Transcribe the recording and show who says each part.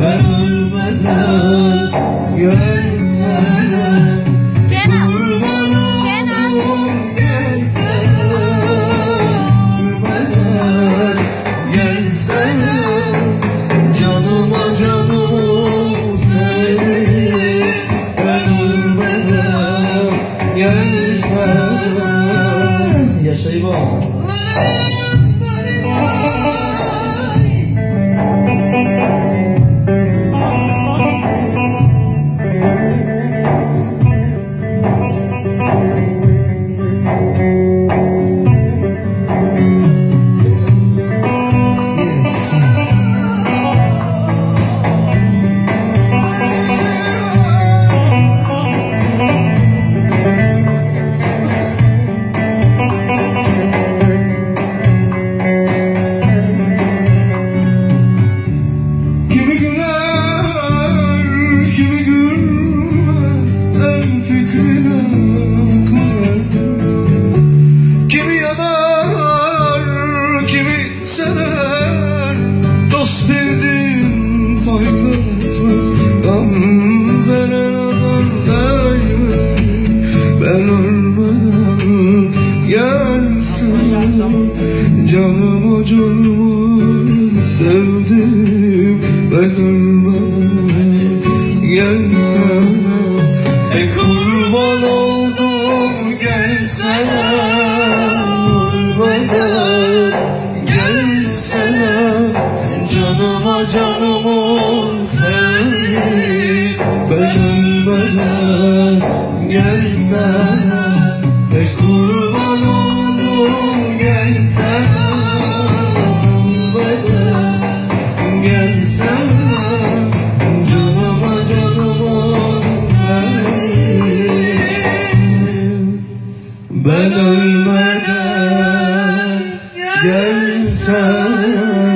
Speaker 1: ben
Speaker 2: ölmeden
Speaker 1: Gelsene.
Speaker 2: Kenan
Speaker 1: Kenan. Gelsene. Canıma canım seni Ben ölmeden Gelsene. Yaşayıp ol Kimi güler, kimi gülmez En fikrine kurarız Kimi yanar, kimi sever Dost bildiğin fayda etmez. Gamzelerin değmesin Ben ölmeden gelsin. Canıma canımı sevdim Ölmeden gelsene E kurban oldum gelsene Ölmeden gelsene Canıma canımı sevdim Ben ölmeden gelsene Ben ölmeden gelsene